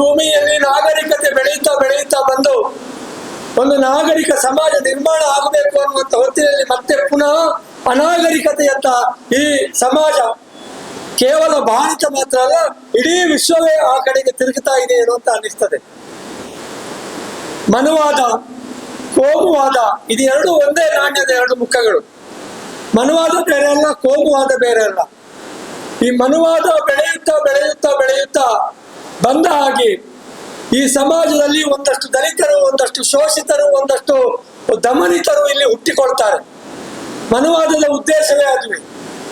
ಭೂಮಿಯಲ್ಲಿ ನಾಗರಿಕತೆ ಬೆಳೆಯುತ್ತಾ ಬೆಳೆಯುತ್ತಾ ಬಂದು ಒಂದು ನಾಗರಿಕ ಸಮಾಜ ನಿರ್ಮಾಣ ಆಗಬೇಕು ಅನ್ನುವಂಥ ಹೊತ್ತಿನಲ್ಲಿ ಮತ್ತೆ ಪುನಃ ಅನಾಗರಿಕತೆಯತ್ತ ಈ ಸಮಾಜ ಕೇವಲ ಭಾರತ ಮಾತ್ರ ಅಲ್ಲ, ಇಡೀ ವಿಶ್ವವೇ ಆ ಕಡೆಗೆ ತಿರುಗುತ್ತಾ ಇದೆ ಏನು ಅಂತ ಅನ್ನಿಸ್ತದೆ. ಮನುವಾದ, ಕೋಮುವಾದ, ಇದೆರಡು ಒಂದೇ ನಾಣ್ಯದ ಎರಡು ಮುಖಗಳು. ಮನುವಾದ ಬೇರೆ ಅಲ್ಲ, ಕೋಮುವಾದ ಬೇರೆ ಅಲ್ಲ. ಈ ಮನುವಾದ ಬೆಳೆಯುತ್ತಾ ಬೆಳೆಯುತ್ತಾ ಬೆಳೆಯುತ್ತಾ ಬಂದ ಹಾಗೆ ಈ ಸಮಾಜದಲ್ಲಿ ಒಂದಷ್ಟು ದಲಿತರು, ಒಂದಷ್ಟು ಶೋಷಿತರು, ಒಂದಷ್ಟು ದಮನಿತರು ಇಲ್ಲಿ ಹುಟ್ಟಿಕೊಳ್ತಾರೆ. ಮನುವಾದದ ಉದ್ದೇಶವೇ ಆದ್ವಿ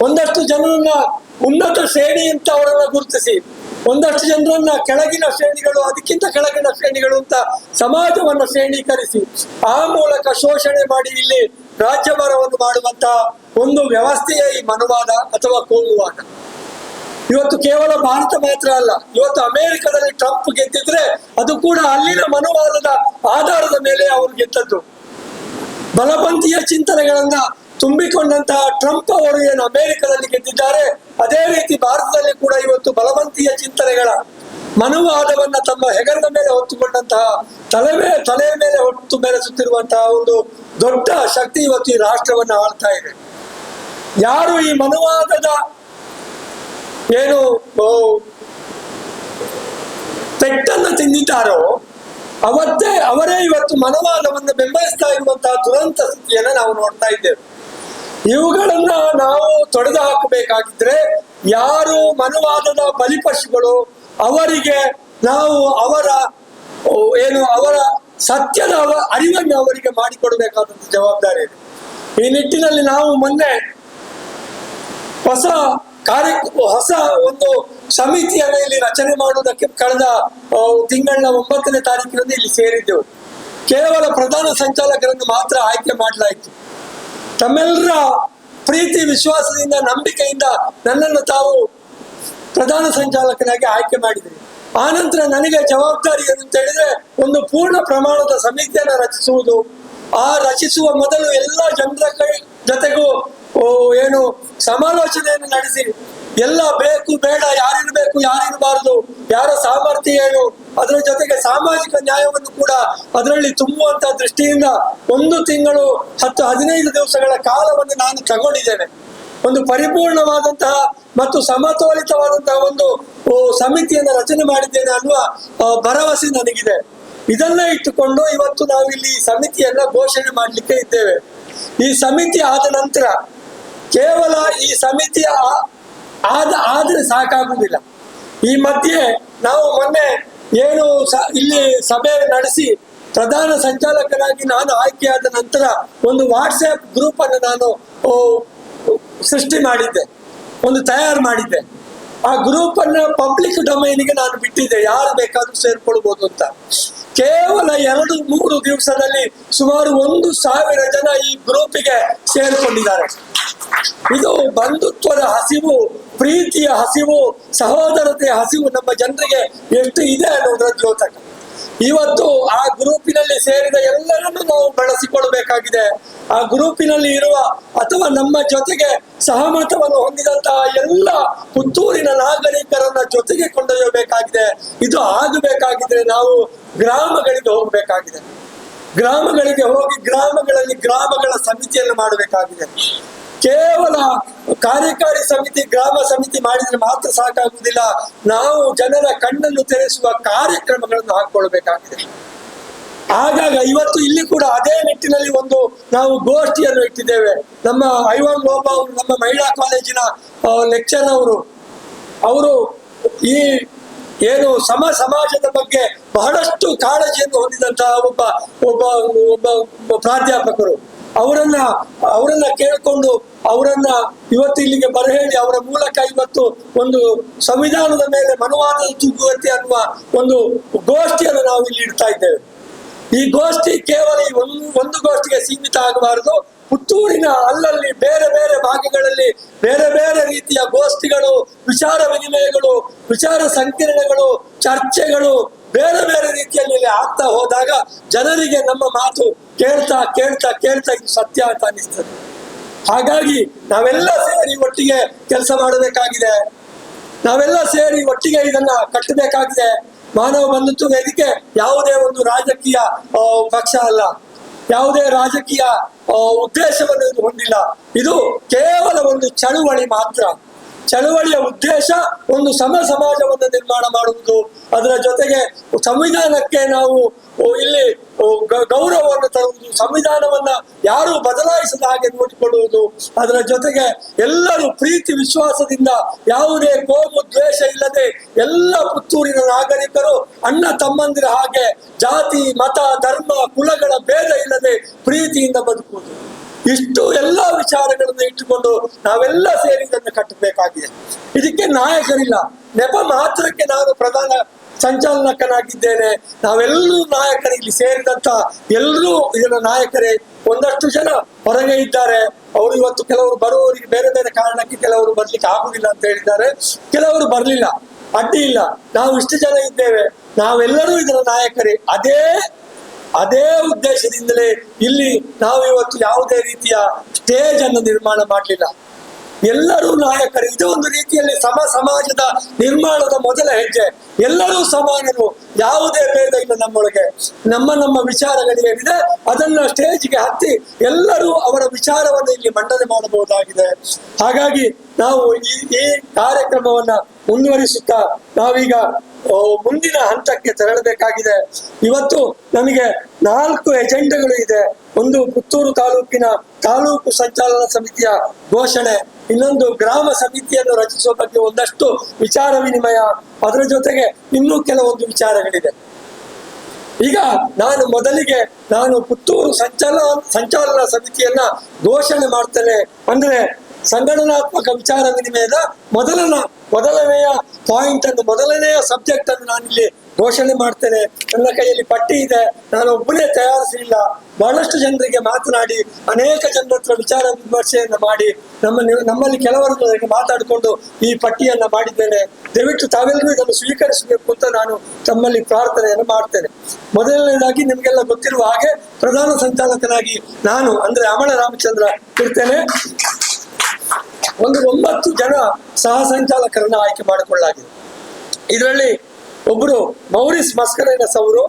ಒಂದಷ್ಟು ಜನರನ್ನ ಉನ್ನತ ಶ್ರೇಣಿ ಅಂತ ಅವರನ್ನ ಗುರುತಿಸಿ, ಒಂದಷ್ಟು ಜನರನ್ನ ಕೆಳಗಿನ ಶ್ರೇಣಿಗಳು, ಅದಕ್ಕಿಂತ ಕೆಳಗಿನ ಶ್ರೇಣಿಗಳು ಅಂತ ಸಮಾಜವನ್ನು ಶ್ರೇಣೀಕರಿಸಿ, ಆ ಮೂಲಕ ಶೋಷಣೆ ಮಾಡಿ ಇಲ್ಲಿ ರಾಜ್ಯಭಾರವನ್ನು ಮಾಡುವಂತ ಒಂದು ವ್ಯವಸ್ಥೆಯೇ ಈ ಮನುವಾದ ಅಥವಾ ಕೋಮುವಾದ. ಇವತ್ತು ಕೇವಲ ಭಾರತ ಮಾತ್ರ ಅಲ್ಲ, ಇವತ್ತು ಅಮೆರಿಕದಲ್ಲಿ ಟ್ರಂಪ್ ಗೆದ್ದಿದ್ರೆ ಅದು ಕೂಡ ಅಲ್ಲಿನ ಮನೋಭಾವದ ಆಧಾರದ ಮೇಲೆ ಅವರು ಗೆದ್ದದ್ದು. ಬಲಪಂಥೀಯ ಚಿಂತನೆಗಳನ್ನ ತುಂಬಿಕೊಂಡಂತಹ ಟ್ರಂಪ್ ಅವರು ಏನು ಅಮೆರಿಕದಲ್ಲಿ ಗೆದ್ದಿದ್ದಾರೆ, ಅದೇ ರೀತಿ ಭಾರತದಲ್ಲಿ ಕೂಡ ಇವತ್ತು ಬಲವಂತೀಯ ಚಿಂತನೆಗಳ ಮನುವಾದವನ್ನ ತಮ್ಮ ಹೆಗಲದ ಮೇಲೆ ಹೊತ್ತುಕೊಂಡಂತಹ ತಲೆ ಮೇಲೆ ತಲೆಯ ಮೇಲೆ ಹೊತ್ತು ಬೆಳೆಸುತ್ತಿರುವಂತಹ ಒಂದು ದೊಡ್ಡ ಶಕ್ತಿ ಇವತ್ತು ಈ ರಾಷ್ಟ್ರವನ್ನ ಆಳ್ತಾ ಇದೆ. ಯಾರು ಈ ಮನುವಾದದ ಏನು ಪೆಟ್ಟನ್ನು ತಿಂದಿದ್ದಾರೋ, ಅವತ್ತೇ ಅವರೇ ಇವತ್ತು ಮನವಾದವನ್ನು ಬೆಂಬಲಿಸ್ತಾ ಇರುವಂತಹ ದುರಂತ ಸ್ಥಿತಿಯನ್ನು ನಾವು ನೋಡ್ತಾ ಇದ್ದೇವೆ. ಇವುಗಳನ್ನ ನಾವು ತೊಡೆದು ಹಾಕಬೇಕಾಗಿದ್ರೆ ಯಾರು ಮನವಾದದ ಬಲಿಪಶುಗಳು, ಅವರಿಗೆ ನಾವು ಅವರ ಏನು, ಅವರ ಸತ್ಯದ ಅರಿವನ್ನು ಅವರಿಗೆ ಮಾಡಿಕೊಡಬೇಕಾದಂತ ಜವಾಬ್ದಾರಿ ಇದೆ. ಈ ನಿಟ್ಟಿನಲ್ಲಿ ನಾವು ಮೊನ್ನೆ ಹೊಸ ಕಾರ್ಯ ಹೊಸ ಒಂದು ಸಮಿತಿಯನ್ನು ಇಲ್ಲಿ ರಚನೆ ಮಾಡುವುದಕ್ಕೆ ಕಳೆದ ತಿಂಗಳ ಒಂಬತ್ತನೇ ತಾರೀಕಿನಲ್ಲಿ ಇಲ್ಲಿ ಸೇರಿದ್ದೆವು. ಕೇವಲ ಪ್ರಧಾನ ಸಂಚಾಲಕರನ್ನು ಮಾತ್ರ ಆಯ್ಕೆ ಮಾಡಲಾಯಿತು. ತಮ್ಮೆಲ್ಲರ ಪ್ರೀತಿ, ವಿಶ್ವಾಸದಿಂದ, ನಂಬಿಕೆಯಿಂದ ನನ್ನನ್ನು ತಾವು ಪ್ರಧಾನ ಸಂಚಾಲಕನಾಗಿ ಆಯ್ಕೆ ಮಾಡಿದ್ರಿ ಆನಂತರ ನನಗೆ ಜವಾಬ್ದಾರಿ ಏನು ಅಂತ ಹೇಳಿದ್ರೆ, ಒಂದು ಪೂರ್ಣ ಪ್ರಮಾಣದ ಸಮಿತಿಯನ್ನು ರಚಿಸುವುದು. ಆ ರಚಿಸುವ ಮೊದಲು ಎಲ್ಲ ಜನರ ಜೊತೆಗೂ ಏನು ಸಮಾಲೋಚನೆಯನ್ನು ನಡೆಸಿ. ಎಲ್ಲ ಬೇಕು ಬೇಡ ಯಾರಿರ್ಬೇಕು ಯಾರಿರಬಾರದು ಯಾರ ಸಾಮರ್ಥ್ಯ ಏನು ಅದರ ಜೊತೆಗೆ ಸಾಮಾಜಿಕ ನ್ಯಾಯವನ್ನು ಕೂಡ ಅದರಲ್ಲಿ ತುಂಬುವಂತ ದೃಷ್ಟಿಯಿಂದ ಒಂದು ತಿಂಗಳು ಹತ್ತು ಹದಿನೈದು ದಿವಸಗಳ ಕಾಲವನ್ನು ನಾನು ತಗೊಂಡಿದ್ದೇನೆ. ಒಂದು ಪರಿಪೂರ್ಣವಾದಂತಹ ಮತ್ತು ಸಮತೋಲಿತವಾದಂತಹ ಒಂದು ಓ, ಸಮಿತಿಯನ್ನು ರಚನೆ ಮಾಡಿದ್ದೇನೆ ಅನ್ನುವ ಭರವಸೆ ನನಗಿದೆ. ಇದನ್ನ ಇಟ್ಟುಕೊಂಡು ಇವತ್ತು ನಾವು ಇಲ್ಲಿ ಸಮಿತಿಯನ್ನ ಘೋಷಣೆ ಮಾಡಲಿಕ್ಕೆ ಇದ್ದೇವೆ. ಈ ಸಮಿತಿ ಆದ ನಂತರ ಕೇವಲ ಈ ಸಮಿತಿ ಆ- ಆದ ಆದ್ರೆ ಸಾಕಾಗುವುದಿಲ್ಲ. ಈ ಮಧ್ಯೆ ನಾವು ಮೊನ್ನೆ ಏನು ಇಲ್ಲಿ ಸಭೆ ನಡೆಸಿ ಪ್ರಧಾನ ಸಂಚಾಲಕರಾಗಿ ನಾನು ಆಯ್ಕೆಯಾದ ನಂತರ ಒಂದು ವಾಟ್ಸ್ಆಪ್ ಗ್ರೂಪ್ ಅನ್ನು ನಾನು ಸೃಷ್ಟಿ ಮಾಡಿದ್ದೆ. ಒಂದು ತಯಾರು ಮಾಡಿದ್ದೆ. ಆ ಗ್ರೂಪ್ ಅನ್ನ ಪಬ್ಲಿಕ್ ಡೊಮೈನ್ಗೆ ನಾನು ಬಿಟ್ಟಿದ್ದೆ. ಯಾರು ಬೇಕಾದ್ರೂ ಸೇರ್ಕೊಳ್ಬಹುದು ಅಂತ. ಕೇವಲ ಎರಡು, ಮೂರು ದಿವಸದಲ್ಲಿ ಸುಮಾರು ಒಂದು ಸಾವಿರ ಜನ ಈ ಗ್ರೂಪಿಗೆ ಸೇರ್ಕೊಂಡಿದ್ದಾರೆ. ಇದು ಬಂಧುತ್ವದ ಹಸಿವು, ಪ್ರೀತಿಯ ಹಸಿವು, ಸಹೋದರತೆಯ ಹಸಿವು ನಮ್ಮ ಜನರಿಗೆ ಎಷ್ಟು ಇದೆ ಅನ್ನೋದರ ದ್ಯೋತಕ. ಇವತ್ತು ಆ ಗ್ರೂಪಿನಲ್ಲಿ ಸೇರಿದ ಎಲ್ಲರನ್ನು ನಾವು ಬಳಸಿಕೊಳ್ಳಬೇಕಾಗಿದೆ. ಆ ಗ್ರೂಪಿನಲ್ಲಿ ಇರುವ ಅಥವಾ ನಮ್ಮ ಜೊತೆಗೆ ಸಹಮತವನ್ನು ಹೊಂದಿದಂತಹ ಎಲ್ಲ ಪುತ್ತೂರಿನ ನಾಗರಿಕರನ್ನ ಜೊತೆಗೆ ಕೊಂಡೊಯ್ಯಬೇಕಾಗಿದೆ. ಇದು ಆಗಬೇಕಾಗಿದ್ರೆ ನಾವು ಗ್ರಾಮಗಳಿಗೆ ಹೋಗಬೇಕಾಗಿದೆ. ಗ್ರಾಮಗಳಿಗೆ ಹೋಗಿ ಗ್ರಾಮಗಳಲ್ಲಿ ಗ್ರಾಮಗಳ ಸಮಿತಿಯನ್ನು ಮಾಡಬೇಕಾಗಿದೆ. ಕೇವಲ ಕಾರ್ಯಕಾರಿ ಸಮಿತಿ, ಗ್ರಾಮ ಸಮಿತಿ ಮಾಡಿದ್ರೆ ಮಾತ್ರ ಸಾಕಾಗುವುದಿಲ್ಲ. ನಾವು ಜನರ ಕಣ್ಣನ್ನು ತೆರೆಸುವ ಕಾರ್ಯಕ್ರಮಗಳನ್ನು ಹಾಕೊಳ್ಬೇಕಾಗಿದೆ ಆಗಾಗ ಇವತ್ತು ಇಲ್ಲಿ ಕೂಡ ಅದೇ ನಿಟ್ಟಿನಲ್ಲಿ ಒಂದು ನಾವು ಗೋಷ್ಠಿಯನ್ನು ಇಟ್ಟಿದ್ದೇವೆ. ನಮ್ಮ ಐವಾನ್ ಲೋಬಾ ಅವರು, ನಮ್ಮ ಮಹಿಳಾ ಕಾಲೇಜಿನ ಲೆಕ್ಚರ್ ಅವರು ಅವರು ಈ ಏನು ಸಮ ಸಮಾಜದ ಬಗ್ಗೆ ಬಹಳಷ್ಟು ಕಾಳಜಿಯನ್ನು ಹೊಂದಿದಂತಹ ಒಬ್ಬ ಒಬ್ಬ ಒಬ್ಬ ಪ್ರಾಧ್ಯಾಪಕರು. ಅವರನ್ನ ಅವರನ್ನ ಕೇಳಿಕೊಂಡು ಅವರನ್ನ ಇವತ್ತು ಇಲ್ಲಿಗೆ ಬರಹೇಳಿ ಅವರ ಮೂಲಕ ಇವತ್ತು ಒಂದು ಸಂವಿಧಾನದ ಮೇಲೆ ಮನುವಾದದ ತೂಗುಗತಿ ಅನ್ನುವ ಒಂದು ಗೋಷ್ಠಿಯನ್ನು ನಾವು ಇಲ್ಲಿ ಇಡ್ತಾ ಇದ್ದೇವೆ. ಈ ಗೋಷ್ಠಿ ಕೇವಲ ಈ ಒಂದು ಒಂದು ಗೋಷ್ಠಿಗೆ ಸೀಮಿತ ಆಗಬಾರದು. ಪುತ್ತೂರಿನ ಅಲ್ಲಲ್ಲಿ ಬೇರೆ ಬೇರೆ ಭಾಗಗಳಲ್ಲಿ ಬೇರೆ ಬೇರೆ ರೀತಿಯ ಗೋಷ್ಠಿಗಳು ವಿಚಾರ ವಿನಿಮಯಗಳು, ವಿಚಾರ ಸಂಕಿರಣಗಳು, ಚರ್ಚೆಗಳು ಬೇರೆ ಬೇರೆ ರೀತಿಯಲ್ಲಿ ಆಗ್ತಾ ಹೋದಾಗ ಜನರಿಗೆ ನಮ್ಮ ಮಾತು ಕೇಳ್ತಾ ಕೇಳ್ತಾ ಕೇಳ್ತಾ ಇದು ಸತ್ಯ ಅಂತ ಅನ್ನಿಸ್ತದೆ. ಹಾಗಾಗಿ ನಾವೆಲ್ಲ ಸೇರಿ ಒಟ್ಟಿಗೆ ಕೆಲಸ ಮಾಡಬೇಕಾಗಿದೆ. ನಾವೆಲ್ಲ ಸೇರಿ ಒಟ್ಟಿಗೆ ಇದನ್ನ ಕಟ್ಟಬೇಕಾಗಿದೆ. ಮಾನವ ಬಂಧುತ್ವ ವೇದಿಕೆ ಯಾವುದೇ ಒಂದು ರಾಜಕೀಯ ಪಕ್ಷ ಅಲ್ಲ. ಯಾವುದೇ ರಾಜಕೀಯ ಉದ್ದೇಶವನ್ನು ಹೊಂದಿಲ್ಲ. ಇದು ಕೇವಲ ಒಂದು ಚಳುವಳಿ ಮಾತ್ರ. ಚಳುವಳಿಯ ಉದ್ದೇಶ ಒಂದು ಸಮ ಸಮಾಜವನ್ನು ನಿರ್ಮಾಣ ಮಾಡುವುದು. ಅದರ ಜೊತೆಗೆ ಸಂವಿಧಾನಕ್ಕೆ ನಾವು ಇಲ್ಲಿ ಗೌರವವನ್ನು ತರುವುದು, ಸಂವಿಧಾನವನ್ನ ಯಾರು ಬದಲಾಯಿಸದ ಹಾಗೆ ನೋಡಿಕೊಳ್ಳುವುದು. ಅದರ ಜೊತೆಗೆ ಎಲ್ಲರೂ ಪ್ರೀತಿ, ವಿಶ್ವಾಸದಿಂದ ಯಾವುದೇ ಕೋಮು, ದ್ವೇಷ ಇಲ್ಲದೆ ಎಲ್ಲ ಪುತ್ತೂರಿನ ನಾಗರಿಕರು, ಅಣ್ಣ, ತಮ್ಮಂದಿರ ಹಾಗೆ ಜಾತಿ, ಮತ, ಧರ್ಮ, ಕುಲಗಳ ಭೇದ ಇಲ್ಲದೆ ಪ್ರೀತಿಯಿಂದ ಬದುಕುವುದು. ಇಷ್ಟು ಎಲ್ಲ ವಿಚಾರಗಳನ್ನು ಇಟ್ಟುಕೊಂಡು ನಾವೆಲ್ಲ ಸೇರಿ ಇದನ್ನು ಕಟ್ಟಬೇಕಾಗಿದೆ. ಇದಕ್ಕೆ ನಾಯಕರಿಲ್ಲ. ನೆಪ ಮಾತ್ರಕ್ಕೆ ನಾನು ಪ್ರಧಾನ ಸಂಚಾಲಕನಾಗಿದ್ದೇನೆ. ನಾವೆಲ್ಲರೂ ನಾಯಕರು ಇಲ್ಲಿ ಸೇರಿದಂತ ಎಲ್ಲರೂ ಇದರ ನಾಯಕರೇ. ಒಂದಷ್ಟು ಜನ ಹೊರಗೆ ಇದ್ದಾರೆ. ಅವರು ಇವತ್ತು ಕೆಲವರು ಬರುವವರಿಗೆ ಬೇರೆ ಬೇರೆ ಕಾರಣಕ್ಕೆ ಕೆಲವರು ಬರ್ಲಿಕ್ಕೆ ಆಗುದಿಲ್ಲ ಅಂತ ಹೇಳಿದ್ದಾರೆ. ಕೆಲವರು ಬರ್ಲಿಲ್ಲ. ಅಡ್ಡಿ ಇಲ್ಲ. ನಾವು ಇಷ್ಟು ಜನ ಇದ್ದೇವೆ. ನಾವೆಲ್ಲರೂ ಇದರ ನಾಯಕರೇ. ಅದೇ ಅದೇ ಉದ್ದೇಶದಿಂದಲೇ ಇಲ್ಲಿ ನಾವು ಇವತ್ತು ಯಾವುದೇ ರೀತಿಯ ಸ್ಟೇಜ್ ಅನ್ನು ನಿರ್ಮಾಣ ಮಾಡಲಿಲ್ಲ. ಎಲ್ಲರೂ ನಾಯಕರು, ಇದು ಒಂದು ರೀತಿಯಲ್ಲಿ ಸಮ ಸಮಾಜದ ನಿರ್ಮಾಣದ ಮೊದಲ ಹೆಜ್ಜೆ. ಎಲ್ಲರೂ ಸಮಾನರು, ಯಾವುದೇ ಭೇದ ಇಲ್ಲ ನಮ್ಮೊಳಗೆ. ನಮ್ಮ ನಮ್ಮ ವಿಚಾರಗಳೇನಿದೆ ಅದನ್ನ ಸ್ಟೇಜ್ಗೆ ಹತ್ತಿ ಎಲ್ಲರೂ ಅವರ ವಿಚಾರವನ್ನು ಇಲ್ಲಿ ಮಂಡನೆ ಮಾಡಬಹುದಾಗಿದೆ. ಹಾಗಾಗಿ ನಾವು ಈ ಈ ಕಾರ್ಯಕ್ರಮವನ್ನ ಮುಂದುವರಿಸುತ್ತಾ ನಾವೀಗ ಮುಂದಿನ ಹಂತಕ್ಕೆ ತೆರಳಬೇಕಾಗಿದೆ. ಇವತ್ತು ನಮಗೆ ನಾಲ್ಕು ಎಜೆಂಡಗಳು ಇದೆ. ಒಂದು ಪುತ್ತೂರು ತಾಲೂಕಿನ ತಾಲೂಕು ಸಂಚಾಲನಾ ಸಮಿತಿಯ ಘೋಷಣೆ, ಇನ್ನೊಂದು ಗ್ರಾಮ ಸಮಿತಿಯನ್ನು ರಚಿಸುವ ಬಗ್ಗೆ ಒಂದಷ್ಟು ವಿಚಾರ ವಿನಿಮಯ. ಅದರ ಜೊತೆಗೆ ಇನ್ನೂ ಕೆಲವೊಂದು ವಿಚಾರಗಳಿದೆ ಈಗ ನಾನು ಮೊದಲಿಗೆ ನಾನು ಪುತ್ತೂರು ಸಂಚಾಲ, ಸಂಚಾಲನಾ ಸಮಿತಿಯನ್ನ ಘೋಷಣೆ ಮಾಡ್ತೇನೆ. ಅಂದ್ರೆ ಸಂಘಟನಾತ್ಮಕ ವಿಚಾರ ವಿನಿಮಯದ ಮೊದಲನ, ಮೊದಲನೆಯ ಪಾಯಿಂಟ್ ಅನ್ನು, ಮೊದಲನೆಯ ಸಬ್ಜೆಕ್ಟ್ ಅನ್ನು ನಾನಿಲ್ಲಿ ಘೋಷಣೆ ಮಾಡ್ತೇನೆ. ನನ್ನ ಕೈಯಲ್ಲಿ ಪಟ್ಟಿ ಇದೆ. ನಾನು ಒಬ್ಬನೇ ತಯಾರಿಸಲಿಲ್ಲ. ಬಹಳಷ್ಟು ಜನರಿಗೆ ಮಾತನಾಡಿ, ಅನೇಕ ಜನರ ಹತ್ರ ವಿಚಾರ ವಿಮರ್ಶೆಯನ್ನ ಮಾಡಿ, ನಮ್ಮ ನಮ್ಮಲ್ಲಿ ಕೆಲವರ ಮಾತಾಡಿಕೊಂಡು ಈ ಪಟ್ಟಿಯನ್ನ ಮಾಡಿದ್ದೇನೆ. ದಯವಿಟ್ಟು ತಾವೆಲ್ಲರೂ ಇದನ್ನು ಸ್ವೀಕರಿಸಬೇಕು ಅಂತ ನಾನು ತಮ್ಮಲ್ಲಿ ಪ್ರಾರ್ಥನೆಯನ್ನು ಮಾಡ್ತೇನೆ. ಮೊದಲನೇದಾಗಿ ನಿಮಗೆಲ್ಲ ಗೊತ್ತಿರುವ ಹಾಗೆ ಪ್ರಧಾನ ಸಂಚಾಲಕನಾಗಿ ನಾನು, ಅಂದ್ರೆ ಅಮಳ ರಾಮಚಂದ್ರ ಇರ್ತೇನೆ. ಒಂದು ಒಂಬತ್ತು ಜನ ಸಹ ಸಂಚಾಲಕರನ್ನ ಆಯ್ಕೆ ಮಾಡಿಕೊಳ್ಳಲಾಗಿದೆ. ಇದರಲ್ಲಿ ಒಬ್ಬರು ಮೌರಿಸ್ ಮಸ್ಕರೇನಸ್ ಅವರು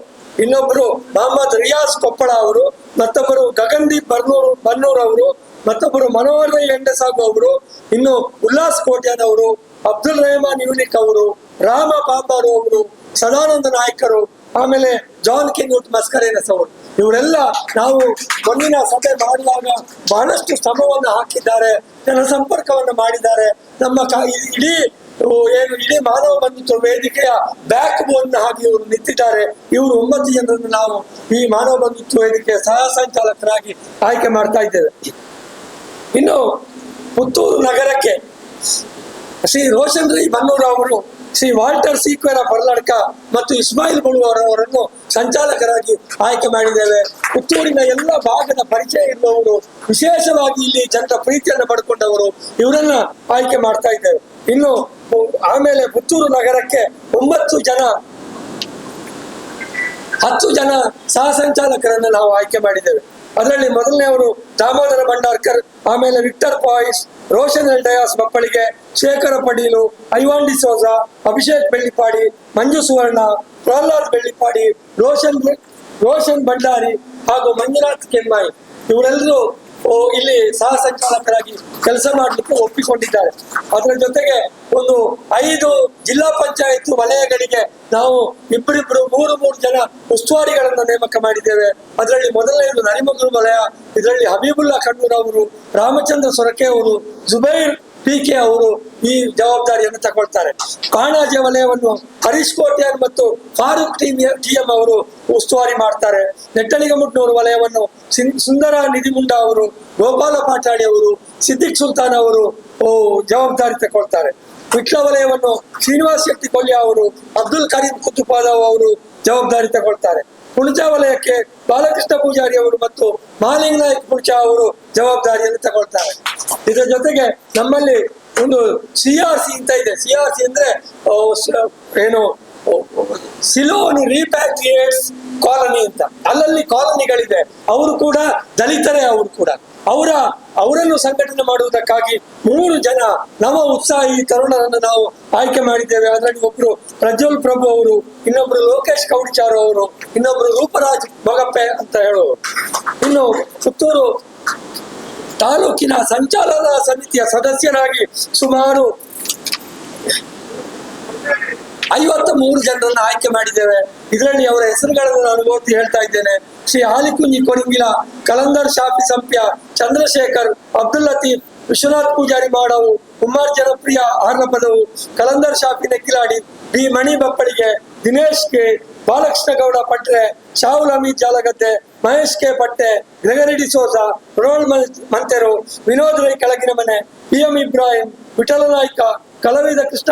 ಇನ್ನೊಬ್ಬರು ಮೊಹಮ್ಮದ್ ರಿಯಾಜ್ ಕೊಪ್ಪಳ ಅವರು, ಮತ್ತೊಬ್ಬರು ಗಗನ್ದೀಪ್ ಬರ್ನೂರು, ಬನ್ನೂರ್ ಅವರು, ಮತ್ತೊಬ್ಬರು ಮನೋಹರ್ ಎಂಡಸಾಗು ಅವರು, ಇನ್ನು ಉಲ್ಲಾಸ್ ಕೋಟ್ಯಾನ್ ಅವರು ಅಬ್ದುಲ್ ರೆಹಮಾನ್ ಯೂನಿಕ್ ಅವರು, ರಾಮ ಪಾಪಾರು ಅವರು, ಸದಾನಂದ ನಾಯ್ಕರು, ಆಮೇಲೆ ಜಾನ್ ಕಿಂಗ್ ಮಸ್ಕರೇನಸ್ ಅವರು. ಇವರೆಲ್ಲ ನಾವು ಮಣ್ಣಿನ ಸಭೆ ಮಾಡುವಾಗ ಬಹಳಷ್ಟು ಶ್ರಮವನ್ನು ಹಾಕಿದ್ದಾರೆ, ಜನಸಂಪರ್ಕವನ್ನು ಮಾಡಿದ್ದಾರೆ. ನಮ್ಮ ಇಡೀ ಏನು, ಇಡೀ ಮಾನವ ಬಂಧುತ್ವ ವೇದಿಕೆಯ ಬ್ಯಾಕ್ ಬೋನ್ ಹಾಗೆ ಇವರು ನಿಂತಿದ್ದಾರೆ. ಇವರು ಒಂಬತ್ತು ಜನರನ್ನು ನಾವು ಈ ಮಾನವ ಬಂಧುತ್ವ ವೇದಿಕೆಯ ಸಹ ಸಂಚಾಲಕರಾಗಿ ಆಯ್ಕೆ ಮಾಡ್ತಾ ಇದ್ದೇವೆ. ಇನ್ನು ಪುತ್ತೂರು ನಗರಕ್ಕೆ ಶ್ರೀ ರೋಷನ್ ರೀ ಬನ್ನೂರು ಅವರು ಶ್ರೀ ವಾಲ್ಟರ್ ಸೀಕ್ವೆರ ಪರ್ಲಡ್ಕ ಮತ್ತು ಇಸ್ಮಾಯಿಲ್ ಅವರನ್ನು ಸಂಚಾಲಕರಾಗಿ ಆಯ್ಕೆ ಮಾಡಿದ್ದೇವೆ. ಪುತ್ತೂರಿನ ಎಲ್ಲ ಭಾಗದ ಪರಿಚಯ ಇರುವವರು, ವಿಶೇಷವಾಗಿ ಇಲ್ಲಿ ಜನರ ಪ್ರೀತಿಯನ್ನು ಪಡ್ಕೊಂಡವರು, ಇವರನ್ನ ಆಯ್ಕೆ ಮಾಡ್ತಾ ಇದ್ದೇವೆ. ಇನ್ನು ಆಮೇಲೆ ಪುತ್ತೂರು ನಗರಕ್ಕೆ ಒಂಬತ್ತು ಜನ, ಹತ್ತು ಜನ ಸಹ ಸಂಚಾಲಕರನ್ನ ನಾವು ಆಯ್ಕೆ ಮಾಡಿದ್ದೇವೆ. ಅದರಲ್ಲಿ ಮೊದಲನೆಯವರು ದಾಮೋದರ ಭಂಡಾರ್ಕರ್, ಆಮೇಲೆ ವಿಕ್ಟರ್ ಪಾಯ್ಸ್ ರೋಷನ್ ಎಲ್ ಡಯಾಸ್ ಮಕ್ಕಳಿಗೆ ಶೇಖರ ಪಡೀಲು ಐವಾನ್ ಡಿಸೋಜ ಅಭಿಷೇಕ್ ಬೆಳ್ಳಿಪಾಡಿ, ಮಂಜು ಸುವರ್ಣ, ಪ್ರಹ್ಲಾದ್ ಬೆಳ್ಳಿಪಾಡಿ, ರೋಷನ್ ರೋಷನ್ ಭಂಡಾರಿ ಹಾಗೂ ಮಂಜುನಾಥ್ ಕೆಮ್ಮಾಯಿ. ಇವರೆಲ್ಲರೂ ಇಲ್ಲಿ ಸಹ ಸಂಚಾಲಕರಾಗಿ ಕೆಲಸ ಮಾಡಲಿಕ್ಕೆ ಒಪ್ಪಿಕೊಂಡಿದ್ದಾರೆ. ಅದರ ಜೊತೆಗೆ ಒಂದು ಐದು ಜಿಲ್ಲಾ ಪಂಚಾಯತ್ ವಲಯಗಳಿಗೆ ನಾವು ಇಬ್ಬರಿಬ್ರು ಮೂರು ಮೂರು ಜನ ಉಸ್ತುವಾರಿಗಳನ್ನು ನೇಮಕ ಮಾಡಿದ್ದೇವೆ. ಅದರಲ್ಲಿ ಮೊದಲನೆಯದು ನರಿಮಗಲು ವಲಯ, ಇದರಲ್ಲಿ ಹಬೀಬುಲ್ಲಾ ಕಣ್ಣೂರ್ ಅವರು, ರಾಮಚಂದ್ರ ಸೊರಕೆ ಅವರು, ಜುಬೈರ್ ಪಿ ಕೆ ಅವರು ಈ ಜವಾಬ್ದಾರಿಯನ್ನು ತಗೊಳ್ತಾರೆ. ಕಾಣಾಜೆ ವಲಯವನ್ನು ಹರೀಶ್ ಕೋಟ್ಯಾನ್ ಮತ್ತು ಫಾರೂಕ್ ಟಿ ಎಂ ಅವರು ಉಸ್ತುವಾರಿ ಮಾಡ್ತಾರೆ. ನೆಟ್ಟಳಿಗಮುಟ್ನೂರು ವಲಯವನ್ನು ಸುಂದರ ನಿಧಿಮುಂಡ ಅವರು, ಗೋಪಾಲ ಪಾಟಾಡಿ ಅವರು, ಸಿದ್ದಿಕ್ ಸುಲ್ತಾನ್ ಅವರು ಜವಾಬ್ದಾರಿ ತಗೊಳ್ತಾರೆ. ವಿಟ್ಲ ವಲಯವನ್ನು ಶ್ರೀನಿವಾಸ್ ಶೆಟ್ಟಿ ಕೊಲ್ಯ ಅವರು, ಅಬ್ದುಲ್ ಕರೀಂ ಕುತುಪಾದವ್ ಅವರು ಜವಾಬ್ದಾರಿ ತಗೊಳ್ತಾರೆ. ಕುಣಿಚಾ ವಲಯಕ್ಕೆ ಬಾಲಕೃಷ್ಣ ಪೂಜಾರಿ ಅವರು ಮತ್ತು ಮಾಲಿಂಗ ನಾಯಕ್ ಕುಣಿಚಾ ಅವರು ಜವಾಬ್ದಾರಿಯನ್ನು ತಗೊಳ್ತಾರೆ. ಇದರ ಜೊತೆಗೆ ನಮ್ಮಲ್ಲಿ ಒಂದು ಸಿ ಆರ್ ಸಿ ಅಂತ ಇದೆ. ಸಿ ಆರ್ ಸಿ ಅಂದ್ರೆ ಏನು ಸಿಲೋನ್ ರೀಪ್ಯಾಟ್ರಿಯೇಟ್ಸ್ ಕಾಲೋನಿ ಅಂತ. ಅಲ್ಲಲ್ಲಿ ಕಾಲೋನಿಗಳಿದೆ. ಅವರು ಕೂಡ ದಲಿತರೇ, ಅವರು ಕೂಡ. ಅವರ, ಅವರನ್ನು ಸಂಘಟನೆ ಮಾಡುವುದಕ್ಕಾಗಿ ಮೂರು ಜನ ನವ ಉತ್ಸಾಹಿ ತರುಣರನ್ನು ನಾವು ಆಯ್ಕೆ ಮಾಡಿದ್ದೇವೆ. ಅದರಲ್ಲಿ ಒಬ್ರು ಪ್ರಜ್ವಲ್ ಪ್ರಭು ಅವರು, ಇನ್ನೊಬ್ರು ಲೋಕೇಶ್ ಕೌಡಿಚಾರ್ ಅವರು, ಇನ್ನೊಬ್ರು ರೂಪರಾಜ್ ಮೊಗಪ್ಪೆ ಅಂತ ಹೇಳುವರು ಇನ್ನು ಪುತ್ತೂರು ತಾಲೂಕಿನ ಸಂಚಾಲನಾ ಸಮಿತಿಯ ಸದಸ್ಯರಾಗಿ ಸುಮಾರು ಐವತ್ತ ಮೂರು ಜನರನ್ನು ಆಯ್ಕೆ ಮಾಡಿದ್ದೇವೆ. ಇದರಲ್ಲಿ ಅವರ ಹೆಸರುಗಳನ್ನು ನಾನು ಓದಿ ಹೇಳ್ತಾ ಇದ್ದೇನೆ. ಶ್ರೀ ಆಲಿಕುಂಜಿ ಕೊರಿಂಗಿಲ ಕಲಂದರ್ ಶಾಫಿ ಸಂಪ್ಯ, ಚಂದ್ರಶೇಖರ್, ಅಬ್ದುಲ್ ಲತೀಫ್, ವಿಶ್ವನಾಥ್ ಪೂಜಾರಿ ಮಾಡವು ಕುಮಾರ್ ಜನಪ್ರಿಯ Arnapadavu Kalandar Shafi Nekkiladi B Mani Bappalige, Dinesh K Balakrishna Gowda Patre, Shahul Ameed Jalagadde, Mahesh K Patte Gregory D'Souza roll ಮಂತೆರು, ವಿನೋದ್ ರೈ ಕೆಳಗಿನ ಮನೆ ಪಿ ಎಂ ಇಬ್ರಾಹಿಂ, ವಿಠಲ ನಾಯ್ಕ, ಕಲವಿದ ಕೃಷ್ಣ